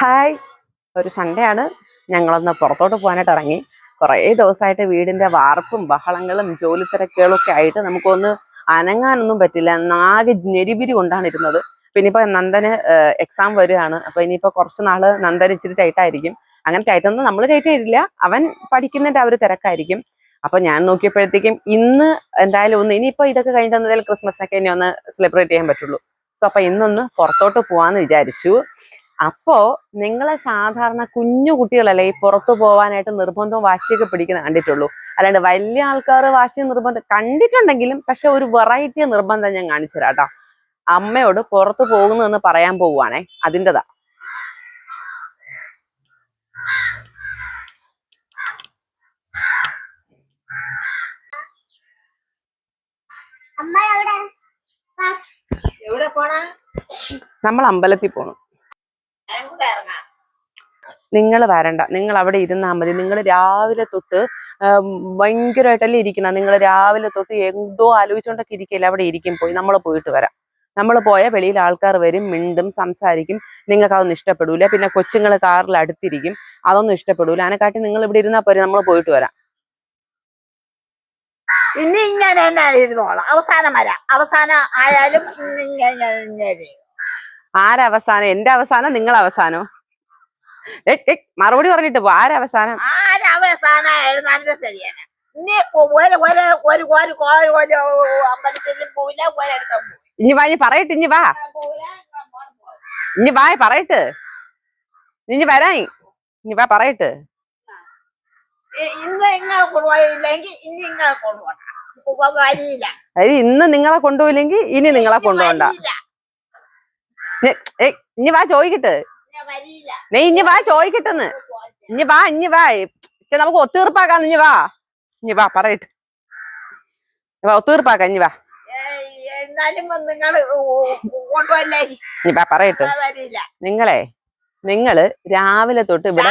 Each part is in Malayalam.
ഹായ്. ഒരു സൺഡേ ആണ്. ഞങ്ങളൊന്ന് പുറത്തോട്ട് പോകാനായിട്ട് ഇറങ്ങി. കുറേ ദിവസമായിട്ട് വീടിന്റെ വാർപ്പും ബഹളങ്ങളും ജോലി തിരക്കുകളും ഒക്കെ ആയിട്ട് നമുക്കൊന്ന് അനങ്ങാനൊന്നും പറ്റില്ല. നാകെ ഞെരിപിരി കൊണ്ടാണ് ഇരുന്നത്. പിന്നെ ഇപ്പൊ നന്ദന് എക്സാം വരികയാണ്. അപ്പോൾ ഇനിയിപ്പോൾ കുറച്ച് നാൾ നന്ദൻ ഇച്ചിരി ടൈറ്റായിരിക്കും അങ്ങനെ ടൈറ്റൊന്നും നമ്മൾ ടൈറ്റ് അവൻ പഠിക്കുന്നതിന്റെ ആ ഒരു തിരക്കായിരിക്കും. അപ്പൊ ഞാൻ നോക്കിയപ്പോഴത്തേക്കും ഇന്ന് എന്തായാലും ഒന്ന് ഇനിയിപ്പോ ഇതൊക്കെ കഴിഞ്ഞിട്ട് എന്തായാലും ക്രിസ്മസിനൊക്കെ ഇനി ഒന്ന് സെലിബ്രേറ്റ് ചെയ്യാൻ പറ്റുള്ളൂ. സോ അപ്പൊ ഇന്നൊന്ന് പുറത്തോട്ട് പോവാന്ന് വിചാരിച്ചു. അപ്പോ നിങ്ങളെ സാധാരണ കുഞ്ഞു കുട്ടികളല്ലേ ഈ പുറത്തു പോവാനായിട്ട് നിർബന്ധവും വാശിയൊക്കെ പിടിക്കുന്ന കണ്ടിട്ടുള്ളൂ. അല്ലാണ്ട് വലിയ ആൾക്കാർ വാശി നിർബന്ധം കണ്ടിട്ടുണ്ടെങ്കിലും പക്ഷെ ഒരു വെറൈറ്റി നിർബന്ധം ഞാൻ കാണിച്ചു തരാം അമ്മയോട് പുറത്തു പോകുന്നതെന്ന് പറയാൻ പോവുകയാണേ അതിന്റെതാ. അമ്മ എവിടെ? എവിടെ പോണ? നമ്മൾ അമ്പലത്തിൽ ഇറങ്ങാം നിങ്ങൾ വരണ്ട. നിങ്ങൾ അവിടെ ഇരുന്നാൽ മതി. നിങ്ങൾ രാവിലെ തൊട്ട് ഭയങ്കരമായിട്ടല്ലേ ഇരിക്കണം നിങ്ങൾ രാവിലെ തൊട്ട് എന്തോ ആലോചിച്ചുകൊണ്ടൊക്കെ ഇരിക്കില്ല അവിടെ ഇരിക്കും. പോയി നമ്മൾ പോയിട്ട് വരാം. നമ്മൾ പോയാൽ വെളിയിൽ ആൾക്കാർ വരും മിണ്ടും സംസാരിക്കും. നിങ്ങൾക്ക് അതൊന്നും ഇഷ്ടപ്പെടൂല. പിന്നെ കൊച്ചുങ്ങൾ കാറിൽ അടുത്തിരിക്കും. അതൊന്നും ഇഷ്ടപ്പെടൂല. അതിനെക്കാട്ടി നിങ്ങൾ ഇവിടെ ഇരുന്നാൽ പോരെ നമ്മൾ പോയിട്ട് വരാം. ഇനി ഇങ്ങനെ തന്നെ ഇരുന്നോളാം. അവസാനം വരാം. അവസാനം ആയാലും ഇങ്ങനെ ആരവസാനം? എന്റെ അവസാനം നിങ്ങൾ അവസാനോ? മറുപടി പറഞ്ഞിട്ട് പോ. ആരവസാനം? ഇനി വാ ഇനി പറയട്ടെ ഇനി വാ. ഇനി വാ പറയട്ട്. ഇനി വരാ ഇനി വാ പറയട്ട്. ഇന്ന് ഇങ്ങനെ കൊണ്ടുപോയില്ലെങ്കിൽ ഇനി ഇങ്ങനെ കൊണ്ടുപോകണം വരിയില്ല അതായത് ഇന്ന് നിങ്ങളെ കൊണ്ടുപോയില്ലെങ്കിൽ ഇനി നിങ്ങളെ കൊണ്ടുപോകണ്ട ഇനി വാ ചോദിക്കട്ട് നെയ് ഇനി വാ ചോദിക്കട്ടെന്ന് ഇനി വാ ഇനി വാ. പക്ഷെ നമുക്ക് ഒത്തീർപ്പാക്കാന്ന് ഇനി വാ. ഇനി വാ പറയട്ട്. വാ ഒത്തീർപ്പാക്ക ഇനി വാ. എന്നാലും ഇനി വാ പറയട്ടെ. നിങ്ങളെ നിങ്ങൾ രാവിലെ തൊട്ട് ഇവിടെ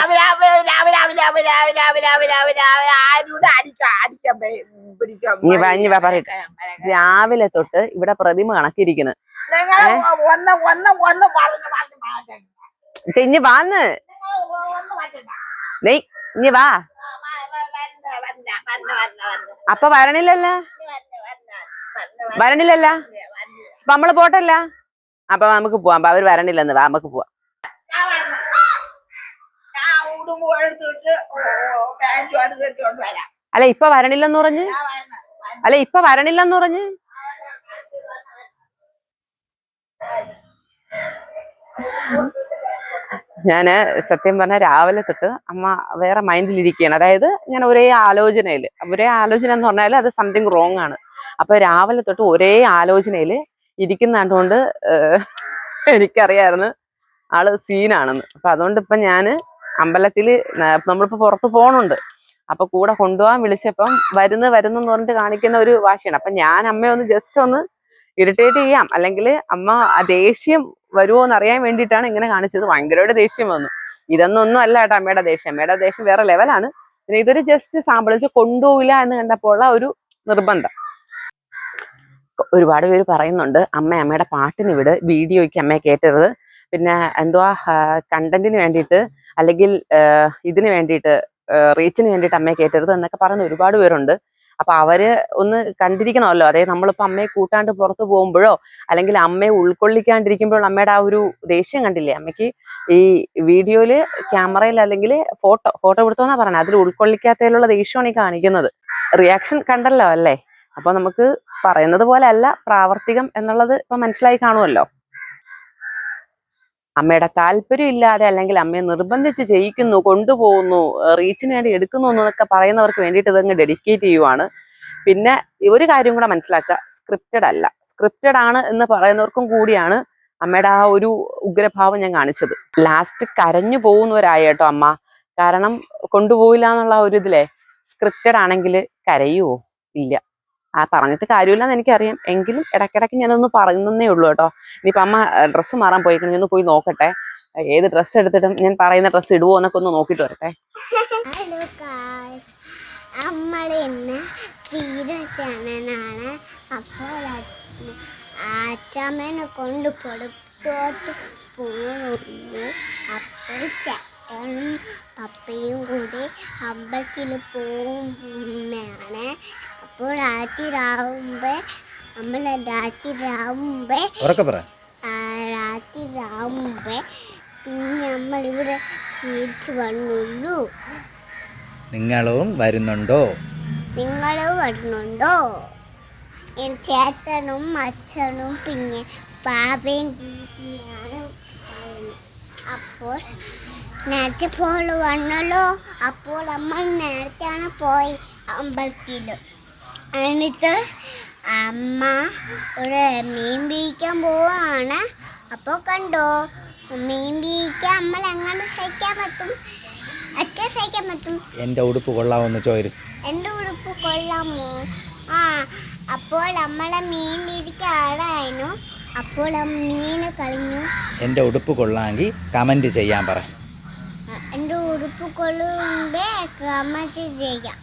രാവിലെ തൊട്ട് ഇവിടെ പ്രതിമ കണക്കിരിക്കുന്നത് ഇഞ്ഞ് വാന്ന് നെയ് ഇഞ്ഞ് വാ. അപ്പൊ വരണില്ലല്ല? വരണില്ലല്ല? അപ്പൊ നമ്മൾ പോട്ടല്ല? അപ്പൊ നമുക്ക് പോവാം. അപ്പൊ അവർ വരണില്ലെന്ന് വാ നമുക്ക് പോവാം. അല്ല ഇപ്പൊ വരണില്ലെന്ന് പറഞ്ഞ്? അല്ല ഇപ്പൊ വരണില്ലെന്ന് പറഞ്ഞ്? ഞാൻ സത്യം പറഞ്ഞ രാവിലെ തൊട്ട് അമ്മ വേറെ മൈൻഡിലിരിക്കുകയാണ് അതായത് ഞാൻ ഒരേ ആലോചനയിൽ ഒരേ ആലോചന എന്ന് പറഞ്ഞാൽ അത് സംതിങ് റോങ് ആണ്. അപ്പൊ രാവിലെ തൊട്ട് ഒരേ ആലോചനയിൽ ഇരിക്കുന്ന കണ്ടുകൊണ്ട് എനിക്കറിയായിരുന്നു ആൾ സീനാണെന്ന് അപ്പൊ അതുകൊണ്ട് ഇപ്പൊ ഞാൻ അമ്പലത്തിൽ ന- നമ്മളിപ്പോ പുറത്ത് പോണുണ്ട്. അപ്പൊ കൂടെ കൊണ്ടുപോകാൻ വിളിച്ചപ്പം വരുന്ന് വരുന്നു എന്ന് പറഞ്ഞിട്ട് കാണിക്കുന്ന ഒരു വാശിയാണ്. അപ്പൊ ഞാൻ അമ്മയെ ഒന്ന് ജസ്റ്റ് ഒന്ന് ഇറിറ്റേറ്റ് ചെയ്യാം. അല്ലെങ്കിൽ അമ്മ ദേഷ്യം വരുമോ എന്ന് അറിയാൻ വേണ്ടിയിട്ടാണ് ഇങ്ങനെ കാണിച്ചത്. ഭയങ്കരമായിട്ട് ദേഷ്യം വന്നു. ഇതൊന്നും ഒന്നും അല്ല കേട്ടോ അമ്മയുടെ ദേഷ്യം. അമ്മയുടെ ദേഷ്യം വേറെ ലെവലാണ്. പിന്നെ ഇതൊരു ജസ്റ്റ് സാമ്പിൾ വെച്ച് കൊണ്ടുപോയില്ല എന്ന് കണ്ടപ്പോൾ ഒരു നിർബന്ധം. ഒരുപാട് പേര് പറയുന്നുണ്ട് അമ്മ അമ്മയുടെ പാട്ടിന് വിട്. വീഡിയോയ്ക്ക് അമ്മയെ കേട്ടരുത് പിന്നെ എന്തുവാ കണ്ടന്റിന് വേണ്ടിയിട്ട് അല്ലെങ്കിൽ ഇതിന് വേണ്ടിയിട്ട് റീച്ചിന് വേണ്ടിയിട്ട് അമ്മയെ കേട്ടരുത് എന്നൊക്കെ പറയുന്ന ഒരുപാട് പേരുണ്ട്. അപ്പൊ അവർ ഒന്ന് കണ്ടിരിക്കണമല്ലോ. അതായത് നമ്മളിപ്പോ അമ്മയെ കൂട്ടാണ്ട് പുറത്ത് പോകുമ്പോഴോ അല്ലെങ്കിൽ അമ്മയെ ഉൾക്കൊള്ളിക്കാണ്ടിരിക്കുമ്പോഴോ അമ്മയുടെ ആ ഒരു ദേഷ്യം കണ്ടില്ലേ? അമ്മയ്ക്ക് ഈ വീഡിയോയിൽ ക്യാമറയിൽ അല്ലെങ്കിൽ ഫോട്ടോ ഫോട്ടോ എടുത്തോന്നാ പറഞ്ഞത് അതിൽ ഉൾക്കൊള്ളിക്കാത്തതിലുള്ള ദേഷ്യമാണ് ഈ കാണിക്കുന്നത്. റിയാക്ഷൻ കണ്ടല്ലോ അല്ലേ? അപ്പൊ നമുക്ക് പറയുന്നത് പോലെ അല്ല പ്രാവർത്തികം എന്നുള്ളത് ഇപ്പൊ മനസ്സിലായി കാണുമല്ലോ. അമ്മയുടെ താല്പര്യം ഇല്ലാതെ അല്ലെങ്കിൽ അമ്മയെ നിർബന്ധിച്ച് ചെയ്യിക്കുന്നു കൊണ്ടുപോകുന്നു റീച്ചിന് വേണ്ടി എടുക്കുന്നു എന്നൊക്കെ പറയുന്നവർക്ക് വേണ്ടിയിട്ട് ഇതങ്ങ് ഡെഡിക്കേറ്റ് ചെയ്യുവാണ്. പിന്നെ ഒരു കാര്യം കൂടെ മനസ്സിലാക്കുക സ്ക്രിപ്റ്റഡ് അല്ല. സ്ക്രിപ്റ്റഡ് ആണ് എന്ന് പറയുന്നവർക്കും കൂടിയാണ് അമ്മയുടെ ആ ഒരു ഉഗ്രഭാവം ഞാൻ കാണിച്ചത്. ലാസ്റ്റ് കരഞ്ഞു പോകുന്നവരായ കേട്ടോ അമ്മ. കാരണം കൊണ്ടുപോയില്ല എന്നുള്ള ഒരു ഇതിലെ സ്ക്രിപ്റ്റഡ് ആണെങ്കിൽ കരയുവോ? ഇല്ല. ആ പറഞ്ഞിട്ട് കാര്യമില്ലെന്ന് എനിക്കറിയാം. എങ്കിലും ഇടയ്ക്കിടയ്ക്ക് ഞാനൊന്ന് പറയുന്നേ ഉള്ളൂ കേട്ടോ. ഇനിയിപ്പോൾ അമ്മ ഡ്രസ്സ് മാറാൻ പോയിക്കണെങ്കിൽ ഒന്ന് പോയി നോക്കട്ടെ. ഏത് ഡ്രസ്സ് എടുത്തിട്ടും ഞാൻ പറയുന്ന ഡ്രസ്സ് ഇടുവോ എന്നൊക്കെ ഒന്ന് നോക്കിയിട്ട് വരട്ടെ. കൊണ്ട് പപ്പയും കൂടി അമ്പലത്തിൽ പോകുമ്പോഴാണ് അപ്പോൾ രാത്രി നമ്മൾ രാത്രി രാവുമ്പോൾ ഉറക്കെ പറ. രാത്രി പിന്നെ നമ്മളിവിടെ തിരിച്ച് വന്നുള്ളൂ. നിങ്ങളും വരുന്നുണ്ടോ? നിങ്ങളും വരുന്നുണ്ടോ? ചേട്ടനും അച്ഛനും പിന്നെ പാപയും. അപ്പോൾ നേരത്തെ പോലെ വന്നല്ലോ അപ്പോൾ നമ്മൾ നേരത്തെയാണ് പോയി അമ്പലത്തിൽ എന്നിട്ട് അമ്മ ഒരു മീൻ പിടിക്കാൻ പോവാണ്. അപ്പോൾ കണ്ടോ മീൻ പിടിക്കാൻ അമ്മ എങ്ങനെ സഹിക്കാൻ പറ്റും? ഒറ്റ സഹിക്കാൻ പറ്റും. എന്റെ ഉടുപ്പ് കൊള്ളാമെന്ന് ചോര് എന്റെ ഉടുപ്പ് കൊള്ളാമോ? ആ അപ്പോൾ നമ്മളെ മീൻ പിടിക്കാറായിരുന്നു അപ്പോൾ ആ മീൻ കളഞ്ഞു. എന്റെ ഉടുപ്പ് കൊള്ളാമെങ്കിൽ കമന്റ് ചെയ്യാൻ പറ. എന്റെ ഉടുപ്പ് കൊള്ളുമ്പേ കമന്റ് ചെയ്യാം.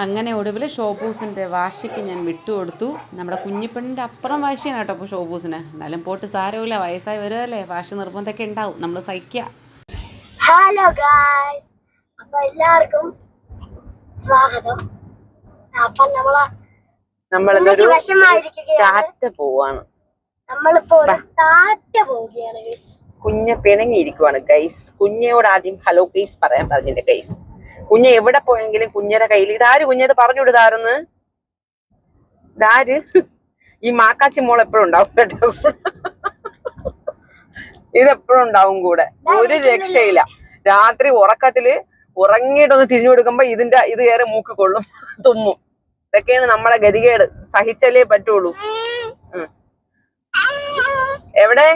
അങ്ങനെ ഒടുവിൽ ഷോപ്പൂസിന്റെ വാശിക്ക് ഞാൻ വിട്ടുകൊടുത്തു. നമ്മുടെ കുഞ്ഞിപ്പെണ്ണിന്റെ അപ്പുറം വാശിയാണ് കേട്ടോ അപ്പോൾ ഷോപ്പൂസിന് എന്നാലും പോട്ട് സാരമില്ല വയസ്സായി വരുമല്ലേ വാശി നിർബന്ധമൊക്കെ ഉണ്ടാവും നമ്മൾ സഹിക്കുക ഹലോ ഗായ്സ് അപ്പൊ എല്ലാവർക്കും സ്വാഗതം. അപ്പൊ നമ്മളെ നമ്മൾ വിഷമായിരിക്കുകയാണ് ടാറ്റ പോവാണ്. നമ്മളിപ്പോ താറ്റ പോവുകയാണ് ഗൈസ് കുഞ്ഞ് പിണങ്ങിയിരിക്കുവാണ് ഗൈസ് കുഞ്ഞയോട് ആദ്യം ഹലോ ഗൈസ് പറയാൻ പറഞ്ഞില്ല ഗൈസ് കുഞ്ഞ് എവിടെ പോയെങ്കിലും കുഞ്ഞരെ കയ്യിൽ ഇതാര് കുഞ്ഞത് പറഞ്ഞു വിടുതാരെന്ന് ഇതാര്? ഈ മാക്കാച്ചി മോൾ എപ്പോഴും ഉണ്ടാവും കേട്ടോ. ഇതെപ്പോഴും ഉണ്ടാവും കൂടെ. ഒരു രക്ഷയില്ല. രാത്രി ഉറക്കത്തിൽ ഉറങ്ങിയിട്ടൊന്ന് തിരിഞ്ഞു കൊടുക്കുമ്പോ ഇതിന്റെ ഇത് കയറി മൂക്കിക്കൊള്ളും തുമ്മും. ഇതൊക്കെയാണ് നമ്മളെ ഗതികേട്. സഹിച്ചല്ലേ പറ്റുള്ളൂ. എവിടെ?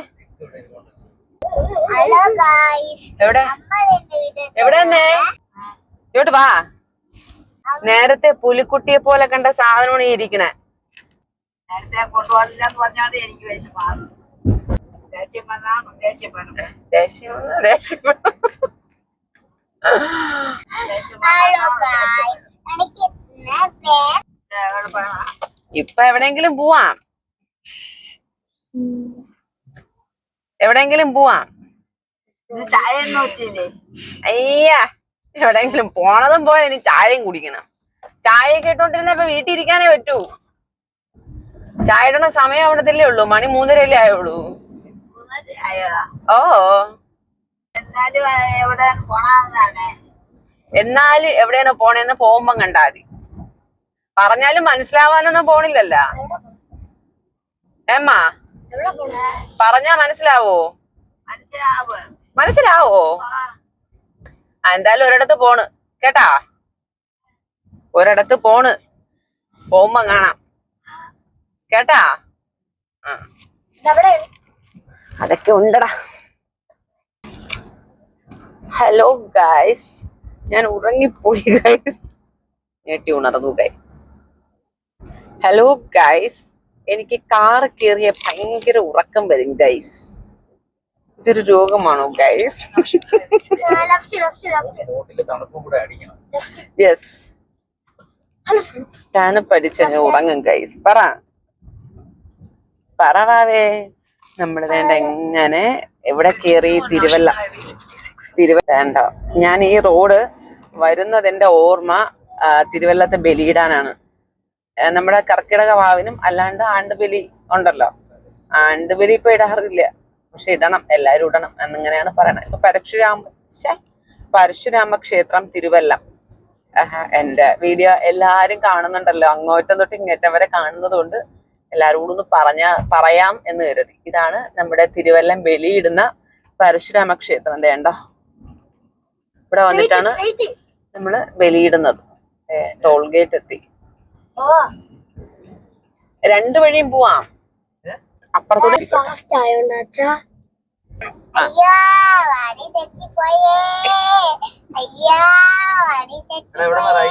എവിടെ? എവിടെ തന്നെ ഇങ്ങോട്ട് വാ. നേരത്തെ പുലിക്കുട്ടിയെ പോലെ കണ്ട സാധനമാണ് ഈ ഇരിക്കണേ. നേരത്തെ കൊണ്ടുപോകില്ലെന്ന് പറഞ്ഞാണ്ട് എനിക്ക് വിഷമാണ് ദേഷ്യം വന്നാണ് ദേഷ്യം വേണം. ദേഷ്യം ദേഷ്യം ദേഷ്യം ഹലോ ഗായ്സ് എനിക്ക് ഇന്ന് പേ- ഇപ്പൊ എവിടെയെങ്കിലും പോവാം? എവിടെയെങ്കിലും പോവാം? അയ്യാ. എവിടെയെങ്കിലും പോണതും പോലെ ഇനി ചായയും കുടിക്കണം. ചായ കേട്ടോണ്ടിരുന്നപ്പോ വീട്ടിൽ ഇരിക്കാനേ പറ്റൂ. ചായ ഇടണ സമയം അവിടത്തല്ലേ ഉള്ളൂ. മണി മൂന്നരല്ലേ ആയുള്ളൂ. ഓ. എന്നാലും എവിടെയാണ് പോണേന്ന് പോകുമ്പം കണ്ടാ മതി. പറഞ്ഞാലും മനസ്സിലാവാനൊന്നും പോണില്ലല്ല. എമ്മാ പറഞ്ഞാ മനസ്സിലാവോ? മനസ്സിലാവ്? എന്തായാലും ഒരിടത്ത് പോണ്. കേട്ടാ? ഒരിടത്ത് പോണ്. പോകുമ്പോ കാണാം. കേട്ടാ? അതൊക്കെ ഉണ്ടടാ. ഹലോ ഗൈസ് ഞാൻ ഉറങ്ങിപ്പോയി ഗൈസ് ഞെട്ടി ഉണർന്നു ഗൈസ് ഹലോ ഗൈസ് എനിക്ക് കാറ് കയറിയ ഭയങ്കര ഉറക്കം വരും ഗൈസ് ഇതൊരു രോഗമാണോ ഗൈസ് യെസ് ഞാൻ ഉറങ്ങും ഗൈസ് പറ. പറ വാവേ. നമ്മൾ വേണ്ട എങ്ങനെ എവിടെ കേറി തിരുവല്ല തിരുവല്ല വേണ്ട ഞാൻ ഈ റോഡ് വരുന്നതിന്റെ ഓർമ്മ തിരുവല്ലത്തെ ബലിയിടാനാണ്. നമ്മുടെ കർക്കിടക വാവിനും അല്ലാണ്ട് ആണ്ടുബലി ഉണ്ടല്ലോ. ആണ്ടുബലി ഇപ്പൊ ഇടാറില്ല. പക്ഷെ ഇടണം എല്ലാവരും ഇടണം എന്നിങ്ങനെയാണ് പറയണത്. ഇപ്പൊ പരശുരാമ പരശുരാമ ക്ഷേത്രം തിരുവല്ലം. എന്റെ വീഡിയോ എല്ലാരും കാണുന്നുണ്ടല്ലോ. അങ്ങോറ്റം തൊട്ട് ഇങ്ങേറ്റം വരെ കാണുന്നത് കൊണ്ട് എല്ലാരോടും ഒന്ന് പറഞ്ഞ പറയാം എന്ന് കരുതി. ഇതാണ് നമ്മുടെ തിരുവല്ലം ബലിയിടുന്ന പരശുരാമ ക്ഷേത്രം വേണ്ടോ ഇവിടെ വന്നിട്ടാണ് നമ്മൾ ബലിയിടുന്നത്. ടോൾ ഗേറ്റ് എത്തി. രണ്ടു വഴിയും പോവാം. അപ്പുറത്തൂടെ ഫാസ്റ്റ് ആയോണ്ട് അച്ഛാ. അയ്യാ വടി തെറ്റിപ്പോയേ. അയ്യാ വടി തെറ്റിപ്പോയേ.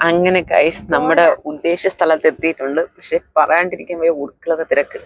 അങ്ങനെ കൈസ് നമ്മുടെ ഉദ്ദേശ സ്ഥലത്ത് എത്തിയിട്ടുണ്ട്. പക്ഷെ പറയാണ്ടിരിക്കാൻ പോയ ഉടുക്കളത്തെ തിരക്ക്.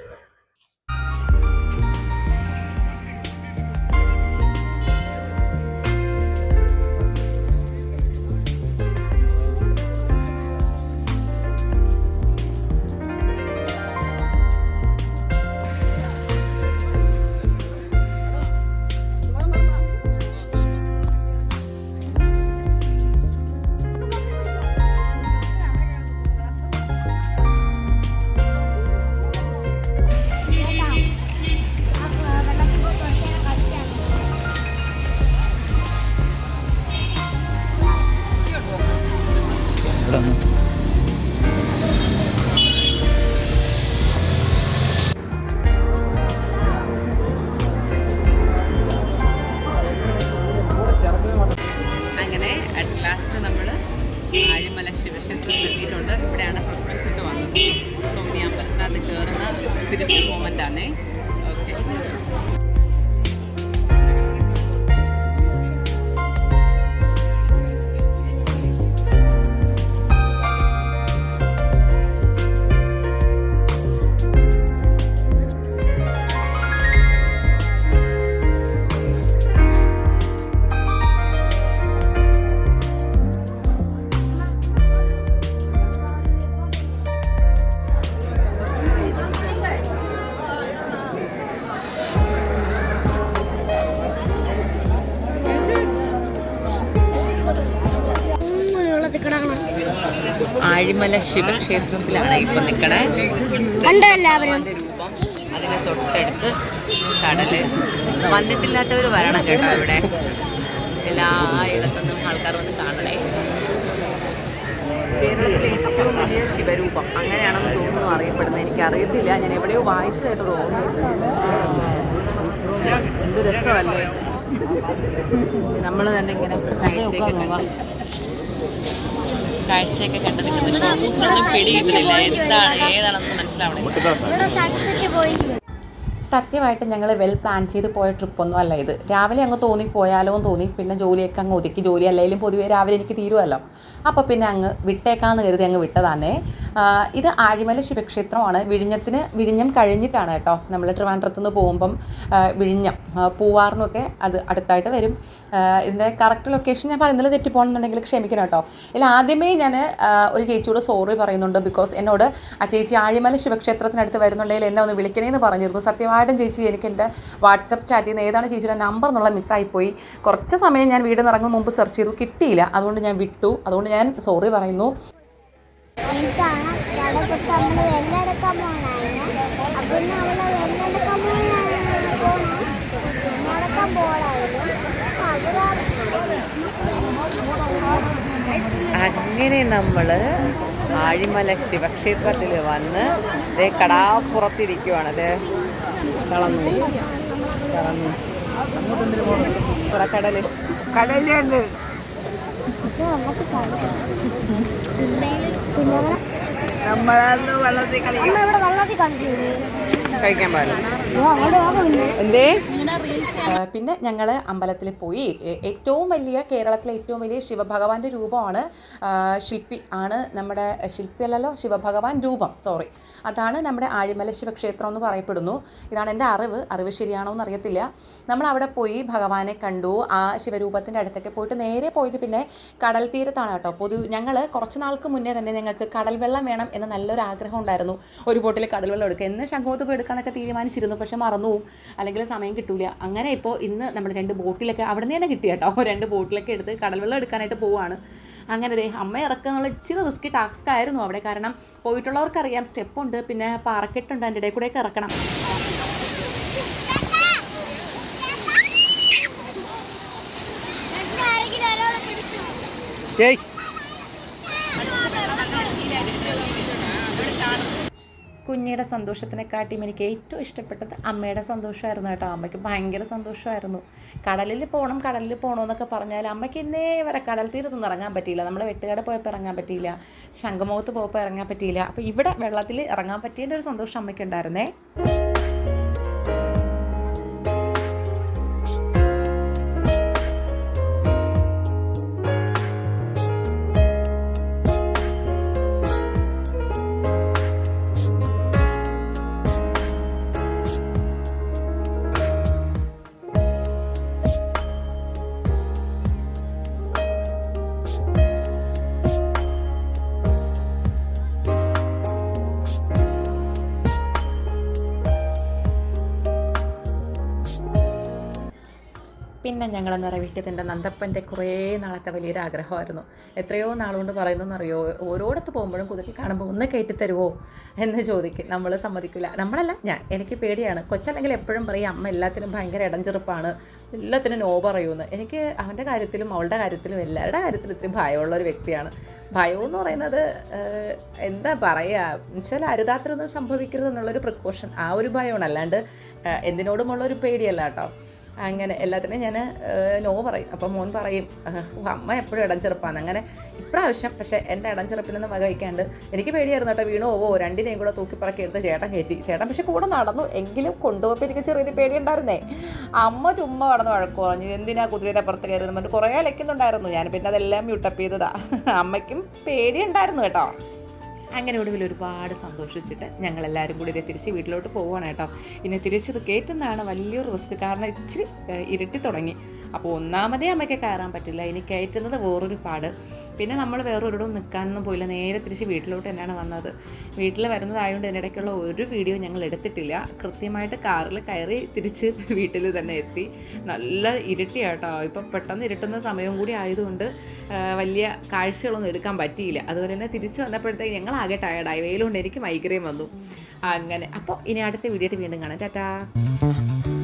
ആഴിമല ശിവക്ഷേത്രത്തിലാണ് ഇപ്പൊ അതിനെ രൂപം. അതിന് തൊട്ടടുത്ത് കടൽ. വന്നിട്ടില്ലാത്തവർ വരണം കേട്ടോ ഇവിടെ. എല്ലാ ഇടത്തുനിന്നും ആൾക്കാർ വന്ന് കാണണേ. കേരളത്തിലെ ഏറ്റവും വലിയ ശിവരൂപം. അങ്ങനെയാണെന്ന് തോന്നുന്നു അറിയപ്പെടുന്നത്. എനിക്ക് അറിയത്തില്ല ഞാൻ എവിടെയോ വായിച്ചതായിട്ട് തോന്നുന്നു എന്ത് രസമല്ലേ? നമ്മൾ തന്നെ ഇങ്ങനെ കാഴ്ചയൊക്കെ കണ്ട് നിൽക്കുന്നത് പിടി കിട്ടുന്നില്ല എന്താണ്? ഏതാണെന്ന് മനസ്സിലാവണം സത്യമായിട്ട് ഞങ്ങൾ വെൽ പ്ലാൻ ചെയ്ത് പോയ ട്രിപ്പൊന്നും അല്ല ഇത്. രാവിലെ അങ്ങ് തോന്നി പോയാലോ എന്ന് തോന്നി. പിന്നെ ജോലിയൊക്കെ അങ്ങ് ഒതുക്കി. ജോലി അല്ലെങ്കിലും പൊതുവേ രാവിലെ എനിക്ക് തീരുമല്ലോ അപ്പോൾ പിന്നെ അങ്ങ് വിട്ടേക്കാന്ന് കരുതി അങ്ങ് വിട്ടതാന്നേ. ഇത് ആഴിമല ശിവക്ഷേത്രമാണ്. വിഴിഞ്ഞത്തിന് വിഴിഞ്ഞം കഴിഞ്ഞിട്ടാണ് കേട്ടോ നമ്മൾ ട്രിവാൻഡ്രത്ത് നിന്ന് പോകുമ്പം വിഴിഞ്ഞം പൂവാറിനൊക്കെ അത് അടുത്തായിട്ട് വരും. ഇതിന്റെ കറക്റ്റ് ലൊക്കേഷൻ ഞാൻ പറയുന്നത് തെറ്റിപ്പോണെന്നുണ്ടെങ്കിൽ ക്ഷമിക്കണം കേട്ടോ. ഇതിൽ ആദ്യമേ ഞാൻ ഒരു ചേച്ചിയോട് സോറി പറയുന്നുണ്ട് ബിക്കോസ് എന്നോട് ആ ചേച്ചി ആഴിമല ശിവക്ഷേത്രത്തിനടുത്ത് വരുന്നുണ്ടെങ്കിൽ എന്നെ ഒന്ന് വിളിക്കണേന്ന് പറഞ്ഞിരുന്നു. സത്യമായിട്ടും ചേച്ചി എനിക്ക് എന്റെ വാട്സപ്പ് ചാറ്റിൽ നിന്ന് ഏതാണ് ചേച്ചിയുടെ നമ്പർ എന്നുള്ള മിസ്സായിപ്പോയി കുറച്ച് സമയം ഞാൻ വീട് ഇറങ്ങും മുമ്പ് സെർച്ച് ചെയ്തു. കിട്ടിയില്ല. അതുകൊണ്ട് ഞാൻ വിട്ടു. അതുകൊണ്ട് ഞാൻ സോറി പറയുന്നു. അങ്ങനെ നമ്മൾ ആഴിമല ശിവക്ഷേത്രത്തിൽ വന്ന് കടാപ്പുറത്തിരിക്കുവാണ് ദേ കളന്നു കളന്നു കടൽ കടലുണ്ട് നമ്മളന്ന് കഴിക്കാൻ പാടില്ല. എന്തേ? പിന്നെ ഞങ്ങൾ അമ്പലത്തിൽ പോയി. ഏറ്റവും വലിയ കേരളത്തിലെ ഏറ്റവും വലിയ ശിവഭഗവാന്റെ രൂപമാണ് ശില്പി ആണ് നമ്മുടെ ശില്പി അല്ലല്ലോ ശിവഭഗവാൻ രൂപം. സോറി അതാണ് നമ്മുടെ ആഴിമല ശിവക്ഷേത്രം എന്ന് പറയപ്പെടുന്നു. ഇതാണ് എന്റെ അറിവ്. അറിവ് ശരിയാണോ എന്ന് അറിയത്തില്ല നമ്മൾ അവിടെ പോയി ഭഗവാനെ കണ്ടു. ആ ശിവരൂപത്തിന്റെ അടുത്തൊക്കെ പോയിട്ട് നേരെ പോയിട്ട് പിന്നെ കടൽ തീരത്താണ് കേട്ടോ. പൊതു ഞങ്ങൾ കുറച്ച് നാൾക്ക് മുന്നേ തന്നെ ഞങ്ങൾക്ക് കടൽ വെള്ളം വേണം എന്ന് നല്ലൊരു ആഗ്രഹം ഉണ്ടായിരുന്നു. ഒരു ബോട്ടിൽ കടൽ വെള്ളം എടുക്കുക എന്ന് ശംഖുമുഖത്ത് പോയി എടുക്കാനൊക്കെ തീരുമാനിച്ചിരുന്നു. പക്ഷെ മറന്നു അല്ലെങ്കിൽ സമയം കിട്ടൂല. അങ്ങനെ ഇപ്പോൾ ഇന്ന് നമ്മൾ രണ്ട് ബോട്ടിലൊക്കെ അവിടെ നിന്ന് തന്നെ കിട്ടി കേട്ടോ. രണ്ട് ബോട്ടിലൊക്കെ എടുത്ത് കടൽ വെള്ളം എടുക്കാനായിട്ട് പോവാണ്. അങ്ങനെ ദേ അമ്മ ഇറക്കുക എന്നുള്ള ഇച്ചിരി റിസ്ക് ടാസ്ക് ആയിരുന്നു അവിടെ. കാരണം പോയിട്ടുള്ളവർക്കറിയാം സ്റ്റെപ്പുണ്ട് പിന്നെ പാറക്കെട്ടുണ്ട് അതിന്റെ ഇടയിൽ കൂടെയൊക്കെ ഇറക്കണം. ഏയ്. കുഞ്ഞിയുടെ സന്തോഷത്തിനെക്കാട്ടിയും എനിക്ക് ഏറ്റവും ഇഷ്ടപ്പെട്ടത് അമ്മയുടെ സന്തോഷമായിരുന്നു കേട്ടോ. അമ്മയ്ക്ക് ഭയങ്കര സന്തോഷമായിരുന്നു. കടലിൽ പോകണം കടലിൽ പോകണം എന്നൊക്കെ പറഞ്ഞാൽ അമ്മയ്ക്ക് ഇന്നേ വരെ കടൽ തീരത്തൊന്നും ഇറങ്ങാൻ പറ്റിയില്ല. നമ്മൾ വെട്ടുകാട് പോയപ്പോൾ ഇറങ്ങാൻ പറ്റിയില്ല. ശംഖുമുഖത്ത് പോയപ്പോൾ ഇറങ്ങാൻ പറ്റിയില്ല. അപ്പോൾ ഇവിടെ വെള്ളത്തിൽ ഇറങ്ങാൻ പറ്റിയതിന്റെ ഒരു സന്തോഷം അമ്മയ്ക്ക് പിന്നെ ഞങ്ങൾ നിറവേറ്റിയതിന്റെ നന്ദപ്പന്റെ കുറേ നാളത്തെ വലിയൊരു ആഗ്രഹമായിരുന്നു. എത്രയോ നാളുകൊണ്ട് പറയുന്നതെന്നറിയോ? ഓരോടത്ത് പോകുമ്പോഴും കുതിരക്ക് കാണുമ്പോൾ ഒന്ന് കയറ്റിത്തരുമോ എന്ന് ചോദിക്കും. നമ്മൾ സമ്മതിക്കില്ല നമ്മളല്ല ഞാൻ. എനിക്ക് പേടിയാണ്. കൊച്ചല്ലെങ്കിൽ എപ്പോഴും പറയും അമ്മ എല്ലാത്തിനും ഭയങ്കര ഇടഞ്ചെറുപ്പാണ്. എല്ലാത്തിനും നോ പറയുമെന്ന് എനിക്ക് അവന്റെ കാര്യത്തിലും അവളുടെ കാര്യത്തിലും എല്ലാവരുടെ കാര്യത്തിലും ഇത്തിരി ഭയമുള്ള ഒരു വ്യക്തിയാണ്. ഭയം എന്ന് പറയുന്നത് എന്താ പറയുക എന്നുവെച്ചാൽ അരുതാത്രമൊന്നും സംഭവിക്കരുത് എന്നുള്ളൊരു പ്രിക്കോഷൻ ആ ഒരു ഭയമാണ്. അല്ലാണ്ട് എന്തിനോടുമുള്ളൊരു പേടിയല്ല കേട്ടോ. അങ്ങനെ എല്ലാത്തിനും ഞാൻ നോ പറയും. അപ്പം മോൻ പറയും "ആഹ്, ഓ, അമ്മ എപ്പോഴും ഇടംചെറുപ്പാണ് അങ്ങനെ ഇപ്രാവശ്യം പക്ഷേ എന്റെ ഇടം നിന്ന് വക വയ്ക്കാണ്ട് എനിക്ക് പേടിയായിരുന്നു കേട്ടോ വീണു പോവോ രണ്ടിനെയും കൂടെ തൂക്കിപ്പറക്കി എടുത്ത് ചേട്ടൻ കയറ്റി. ചേട്ടൻ പക്ഷെ കൂടെ നടന്നു എങ്കിലും കൊണ്ടുപോയപ്പോൾ എനിക്ക് ചെറിയൊരു പേടിയുണ്ടായിരുന്നേ. അമ്മ ചുമ്മാ കടന്ന് വഴക്കു പറഞ്ഞു എന്തിനാ കുതിരയുടെ അപ്പുറത്ത് കയറുന്നത് കുറേ അലക്കുന്നുണ്ടായിരുന്നു. ഞാൻ പിന്നെ അതെല്ലാം മ്യൂട്ടപ്പ് ചെയ്തതാണ് അമ്മയ്ക്കും പേടിയുണ്ടായിരുന്നു കേട്ടോ. അങ്ങനെ ഒടുവിൽ ഒരുപാട് സന്തോഷിച്ചിട്ട് ഞങ്ങളെല്ലാവരും കൂടി ഇതേ തിരിച്ച് വീട്ടിലോട്ട് പോവുകയാണ് കേട്ടോ. ഇനി തിരിച്ചത് കയറ്റുന്നതാണ് വലിയൊരു റിസ്ക്. കാരണം ഇച്ചിരി ഇരുട്ടി തുടങ്ങി. അപ്പോൾ ഒന്നാമതേ അമ്മയ്ക്ക് കയറാൻ പറ്റില്ല. ഇനി കയറ്റുന്നത് വേറൊരു പാട്. പിന്നെ നമ്മൾ വേറെ വേറൊരിടവും നിൽക്കാനൊന്നും പോയില്ല. നേരെ തിരിച്ച് വീട്ടിലോട്ട് തന്നെയാണ് വന്നത്. വീട്ടിൽ വരുന്നതായതുകൊണ്ട് ഇതിനിടയ്ക്കുള്ള ഒരു വീഡിയോ ഞങ്ങൾ എടുത്തിട്ടില്ല. കൃത്യമായിട്ട് കാറിൽ കയറി തിരിച്ച് വീട്ടിൽ തന്നെ എത്തി. നല്ല ഇരുട്ടിയാട്ടോ. ഇപ്പം പെട്ടെന്ന് ഇരുട്ടുന്ന സമയം കൂടി ആയതുകൊണ്ട് വലിയ കാഴ്ചകളൊന്നും എടുക്കാൻ പറ്റിയില്ല. അതുപോലെ തന്നെ തിരിച്ചു വന്നപ്പോഴത്തേക്ക് ഞങ്ങൾ ആകെ ടയർഡായി വെയിലുകൊണ്ട് എനിക്ക് മൈഗ്രെയിൻ വന്നു. അങ്ങനെ. അപ്പോൾ ഇനി അടുത്ത വീഡിയോ വീണ്ടും കാണാം. ടാറ്റാ.